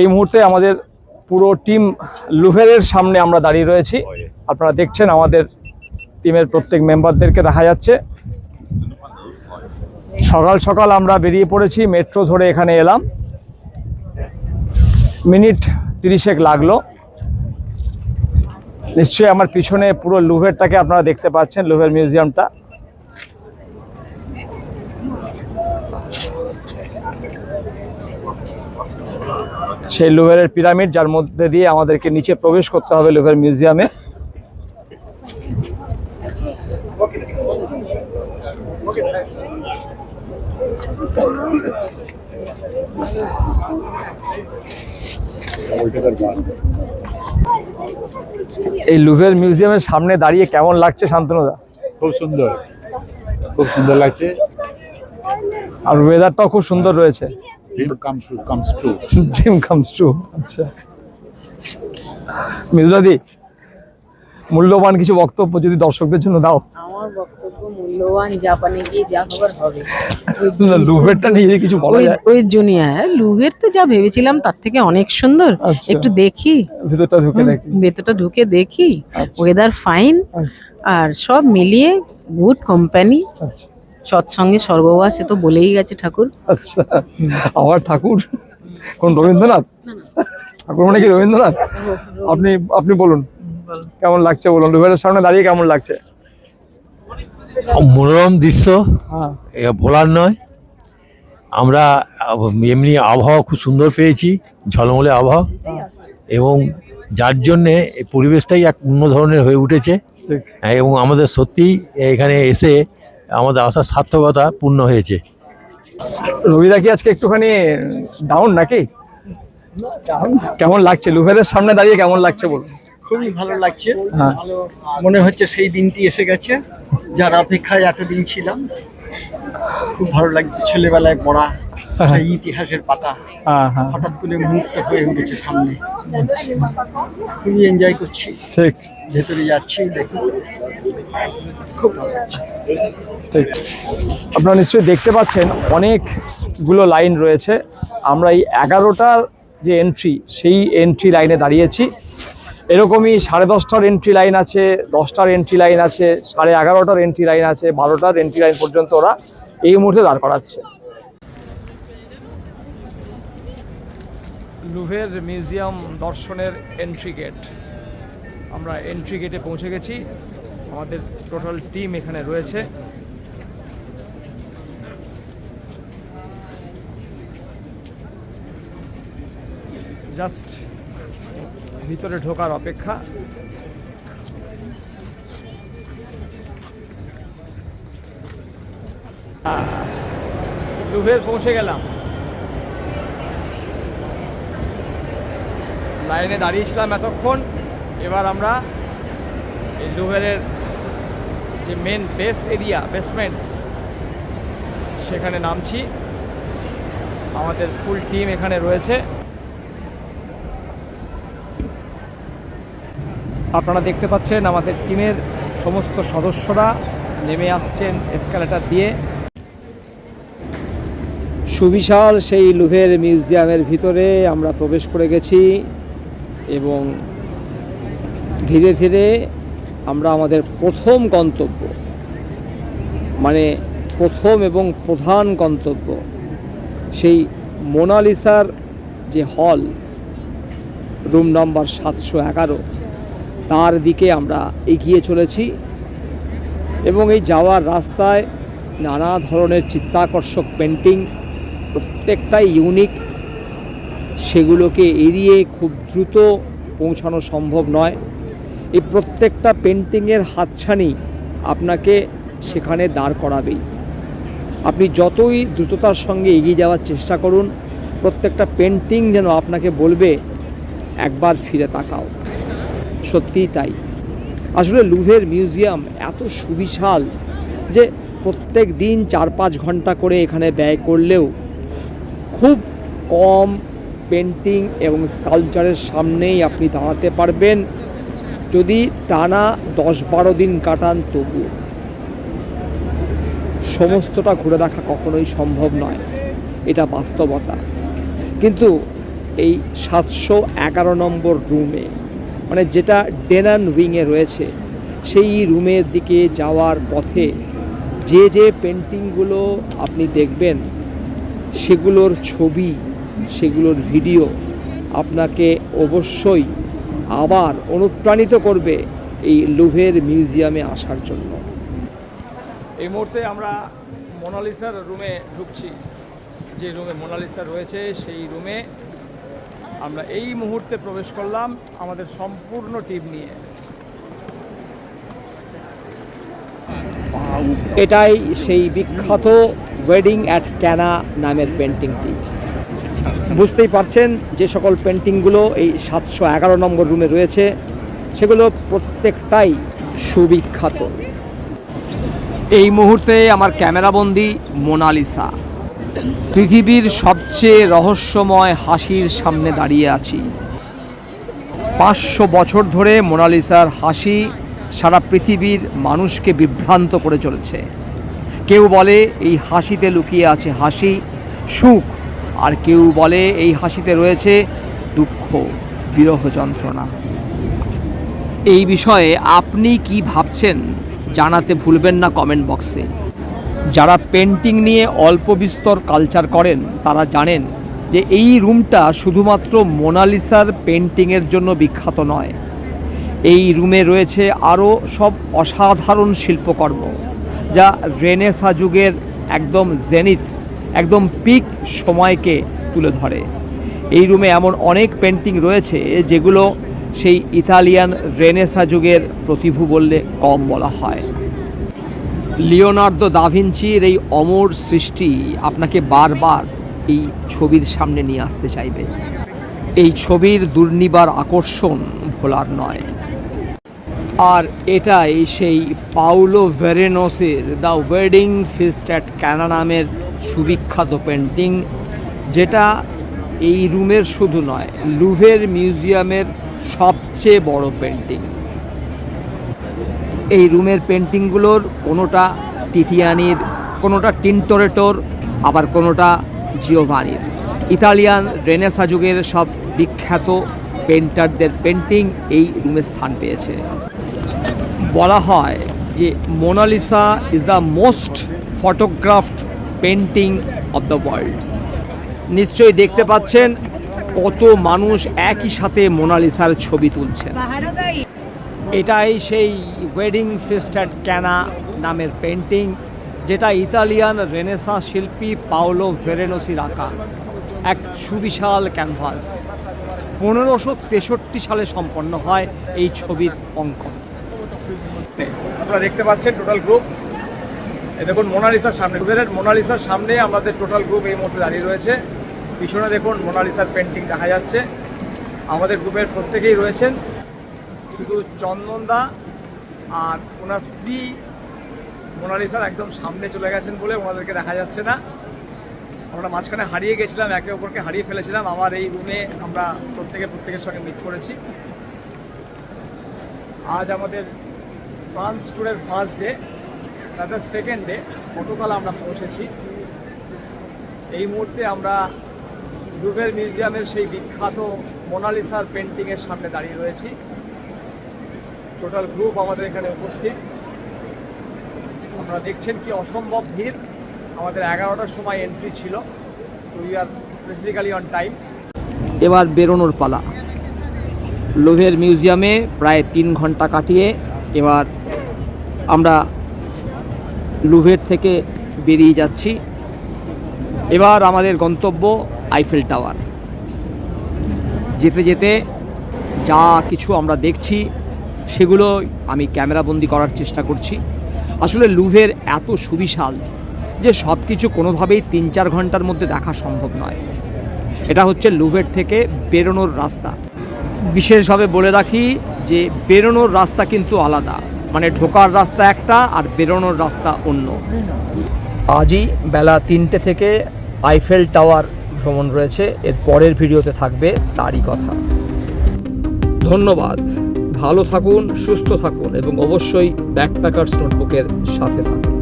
এই মুহূর্তে আমাদের পুরো টিম লুভেরের সামনে আমরা দাঁড়িয়ে রয়েছি। আপনারা দেখছেন আমাদের টিমের প্রত্যেক মেম্বারদেরকে দেখা যাচ্ছে। সকাল সকাল আমরা বেরিয়ে পড়েছি মেট্রো ধরে এখানে এলাম। মিনিট তিরিশেক লাগল। নিশ্চয়ই আমার পিছনে পুরো লুভেরটাকে আপনারা দেখতে পাচ্ছেন লুভের মিউজিয়ামটা। সেই লুভেরের পিরামিড যার মধ্যে দিয়ে আমাদেরকে নিচে প্রবেশ করতে হবে লুভের মিউজিয়ামে। এই লুভের মিউজিয়ামের সামনে দাঁড়িয়ে কেমন লাগছে শান্তনুদা? খুব সুন্দর। খুব সুন্দর লাগছে। আর ওয়েদারটাও খুব সুন্দর রয়েছে। Dream comes true comes true dream comes true আচ্ছা। মিজরাদি মূল্যবান কিছু বক্তব্য যদি দর্শকদের জন্য দাও। আমার বক্তব্য মূল্যবান জাপানে গিয়ে যা খবর হবে। লুভেরটা নিয়ে যদি কিছু বলা যায়। ওই জুনিয়া লুভের তো যা ভেবেছিলাম তার থেকে অনেক সুন্দর। আচ্ছা। একটু দেখি। ভিতরটা ঢুকে দেখি। ভেতরটা ঢুকে দেখি। আচ্ছা। ওয়েদার ফাইন আচ্ছা। আর সব মিলিয়ে গুড কোম্পানি আচ্ছা। সৎসঙ্গে স্বর্গবাস সে তো বলেই গেছে ঠাকুর। আচ্ছা আমার ঠাকুর? কোন রবীন্দ্রনাথ? ঠাকুর মানে কি রবীন্দ্রনাথ? আপনি আপনি বলুন। কেমন লাগছে বলুন? লুভেরের সামনে দাঁড়িয়ে কেমন লাগছে? মনোরম দৃশ্য হ্যাঁ। ভোলার নয়। আমরা এমনি আবহাওয়া খুব সুন্দর পেয়েছি ঝলমলে আবহাওয়া। এবং যার জন্যে পরিবেশটাই এক অন্য ধরনের হয়ে উঠেছে। হ্যাঁ, এবং আমাদের সত্যি এখানে এসে আমাদের আসার সার্থকতা পূর্ণ হয়েছে। রবিদা কি আজকে একটুখানি ডাউন নাকি? কেমন লাগছে? লুভেরের সামনে দাঁড়িয়ে কেমন লাগছে বলুন। খুবই ভালো লাগছে। হ্যাঁ। মনে হচ্ছে সেই দিনটি এসে গেছে যার অপেক্ষায় এতদিন ছিলাম। খুব ভালো লাগছে ছেলেবেলায় পড়া সেই ইতিহাসের পাতা। হ্যাঁ হ্যাঁ। হঠাৎ করে মুক্ত হয়ে উঠেছে সামনে। খুবই এনজয় করছি। ঠিক। ভেতরে যাচ্ছি দেখি। খুব ভালো লাগছে। ঠিক। আপনারা নিশ্চয়ই দেখতে পাচ্ছেন অনেকগুলো লাইন রয়েছে। আমরা এই এগারোটার যে এন্ট্রি সেই এন্ট্রি লাইনে দাঁড়িয়েছি। এরকমই সাড়ে দশটার এন্ট্রি লাইন আছে দশটার এন্ট্রি লাইন আছে সাড়ে এগারোটার এন্ট্রি লাইন আছে বারোটার এন্ট্রি লাইন পর্যন্ত ওরা এই মুহূর্তে দাঁড় করাচ্ছে। লুভের মিউজিয়াম দর্শনের এন্ট্রি গেট আমরা এন্ট্রি গেটে পৌঁছে গেছি। আমাদের টোটাল টিম এখানে রয়েছে। জাস্ট ভিতরে ঢোকার অপেক্ষা। লুভের পৌঁছে গেলাম। লাইনে দাঁড়িয়েছিলাম এতক্ষণ। এবার আমরা এই লুভেরের যে মেন বেস এরিয়া বেসমেন্ট সেখানে নামছি। আমাদের ফুল টিম এখানে রয়েছে। আপনারা দেখতে পাচ্ছেন আমাদের টিমের সমস্ত সদস্যরা নেমে আসছেন এসকালেটার দিয়ে। সুবিশাল সেই লুভের মিউজিয়ামের ভিতরে আমরা প্রবেশ করে গেছি এবং ধীরে ধীরে আমরা আমাদের প্রথম গন্তব্য মানে প্রথম এবং প্রধান গন্তব্য, সেই মোনালিসার যে হল, রুম নম্বর সাতশো এগারো, তার দিকে আমরা এগিয়ে চলেছি এবং এই যাওয়ার রাস্তায় নানা ধরনের চিত্তাকর্ষক পেন্টিং প্রত্যেকটাই ইউনিক সেগুলোকে এড়িয়ে খুব দ্রুত পৌঁছানো সম্ভব নয়। এই প্রত্যেকটা পেন্টিংয়ের হাতছানি আপনাকে সেখানে দাঁড় করাবেই। আপনি যতই দ্রুততার সঙ্গে এগিয়ে যাওয়ার চেষ্টা করুন, প্রত্যেকটা পেন্টিং যেন আপনাকে বলবে, একবার ফিরে তাকাও। সত্যিই তাই। আসলে লুভের মিউজিয়াম এত সুবিশাল যে প্রত্যেক দিন চার পাঁচ ঘণ্টা করে এখানে ব্যয় করলেও খুব কম পেন্টিং এবং স্কালচারের সামনেই আপনি দাঁড়াতে পারবেন। যদি টানা দশ বারো দিন কাটান, তবু সমস্তটা ঘুরে দেখা কখনোই সম্ভব নয়। এটা বাস্তবতা। কিন্তু এই সাতশো এগারো নম্বর রুমে মানে যেটা ডেনান উইংয়ে রয়েছে, সেই রুমের দিকে যাওয়ার পথে যে যে পেন্টিংগুলো আপনি দেখবেন সেগুলোর ছবি সেগুলোর ভিডিও আপনাকে অবশ্যই আবার অনুপ্রাণিত করবে এই লুভের মিউজিয়ামে আসার জন্য। এই মুহূর্তে আমরা মোনালিসার রুমে ঢুকছি। যে রুমে মোনালিসা রয়েছে সেই রুমে আমরা এই মুহূর্তে প্রবেশ করলাম আমাদের সম্পূর্ণ টিম নিয়ে। এটাই সেই বিখ্যাত ওয়েডিং অ্যাট ক্যানা নামের পেন্টিংটি বুঝতেই পারছেন যে সকল পেন্টিংগুলো এই সাতশো এগারো নম্বর রুমে রয়েছে, সেগুলো প্রত্যেকটাই সুবিখ্যাত। এই মুহূর্তে আমার ক্যামেরাবন্দি মোনালিসা, পৃথিবীর সবচেয়ে রহস্যময় হাসির সামনে দাঁড়িয়ে আছি। পাঁচশো বছর ধরে মোনালিসার হাসি সারা পৃথিবীর মানুষকে বিভ্রান্ত করে চলেছে। কেউ বলে এই হাসিতে লুকিয়ে আছে হাসি, সুখ। আর কেউ বলে এই হাসিতে রয়েছে দুঃখ, বিরহ যন্ত্রণা। এই বিষয়ে আপনি কি ভাবছেন জানাতে ভুলবেন না কমেন্ট বক্সে। যারা পেন্টিং নিয়ে অল্প বিস্তর কালচার করেন, তারা জানেন যে এই রুমটা শুধুমাত্র মোনালিসার পেন্টিংয়ের জন্য বিখ্যাত নয়। এই রুমে রয়েছে আরও সব অসাধারণ শিল্পকর্ম। যা রেনেসা যুগের একদম জেনিথ একদম পিক সময়কে তুলে ধরে। এই রুমে এমন অনেক পেন্টিং রয়েছে যেগুলো সেই ইতালিয়ান রেনেসা যুগের প্রতিভু বললে কম বলা হয়। লিওনার্দো দাভিঞ্চির এই অমর সৃষ্টি আপনাকে বারবার এই ছবির সামনে নিয়ে আসতে চাইবে। এই ছবির দুর্নিবার আকর্ষণ ভোলার নয়। আর এটাই সেই Paulo ভেরেনোসের the wedding feast at Cana নামের সুবিখ্যাত পেন্টিং, যেটা এই রুমের শুধু নয়, লুভের মিউজিয়ামের সবচেয়ে বড় পেন্টিং। এই রুমের পেন্টিংগুলোর কোনোটা টিটিয়ানির, কোনোটা টিনটোরেটোর, আবার কোনোটা জিওভানির। ইতালিয়ান রেনেসা যুগের সব বিখ্যাত পেন্টারদের পেন্টিং এই রুমে স্থান পেয়েছে। বলা হয় যে Mona Lisa is the most photographed painting of the world. নিশ্চয়ই দেখতে পাচ্ছেন কত মানুষ একই সাথে মোনালিসার ছবি তুলছেন। এটাই সেই ওয়েডিং ফিস্ট অ্যাট ক্যানা নামের পেন্টিং যেটা ইতালিয়ান রেনেসা শিল্পী পাওলো ভেরেনোসির আঁকা এক সুবিশাল ক্যানভাস। পনেরোশো তেষট্টি সালে সম্পন্ন হয় এই ছবির অঙ্কন। আপনারা দেখতে পাচ্ছেন টোটাল গ্রুপ দেখুন, মোনালিসার সামনে। রুবেলের মোনালিসার সামনে আমাদের টোটাল গ্রুপ এই মুহূর্তে দাঁড়িয়ে রয়েছে। পিছনে দেখুন, মোনালিসার পেন্টিং দেখা যাচ্ছে। আমাদের গ্রুপের প্রত্যেকেই রয়েছেন। শুধু চন্দনদা আর ওনার স্ত্রী মোনালিসার একদম সামনে চলে গেছেন বলে ওনাদেরকে দেখা যাচ্ছে না। আমরা মাঝখানে হারিয়ে গেছিলাম, একে অপরকে হারিয়ে ফেলেছিলাম। আমার এই রুমে আমরা প্রত্যেকে প্রত্যেকের সঙ্গে মিট করেছি। আজ আমাদের ফ্রান্স ট্যুরের ফার্স্ট ডে তাদের সেকেন্ড ডে গতকাল আমরা পৌঁছেছি। এই মুহূর্তে আমরা লুভের মিউজিয়ামের সেই বিখ্যাত মোনালিসার পেন্টিংয়ের সামনে দাঁড়িয়ে রয়েছি। টোটাল গ্রুপ আমাদের এখানে উপস্থিত। আপনারা দেখছেন কি অসম্ভব ভিড়। আমাদের এগারোটার সময় এন্ট্রি ছিল। We are specifically on time এবার বেরোনোর পালা। লোভের মিউজিয়ামে প্রায় তিন ঘণ্টা কাটিয়ে এবার আমরা লুভের থেকে বেরিয়ে যাচ্ছি। এবার আমাদের গন্তব্য আইফেল টাওয়ার। যেতে যেতে যা কিছু আমরা দেখছি, সেগুলো আমি ক্যামেরাবন্দি করার চেষ্টা করছি। আসলে লুভের এত সুবিশাল যে সব কিছু কোনোভাবেই তিন চার ঘণ্টার মধ্যে দেখা সম্ভব নয়। এটা হচ্ছে লুভের থেকে বেরোনোর রাস্তা। বিশেষভাবে বলে রাখি যে বেরোনোর রাস্তা কিন্তু আলাদা। মানে ঢোকার রাস্তা একটা আর বেরোনোর রাস্তা অন্য। আজই বেলা তিনটে থেকে আইফেল টাওয়ার ভ্রমণ রয়েছে। এর পরের ভিডিওতে থাকবে তারই কথা। ধন্যবাদ। ভালো থাকুন, সুস্থ থাকুন এবং অবশ্যই ব্যাকপ্যাকার্স নোটবুকের সাথে থাকুন।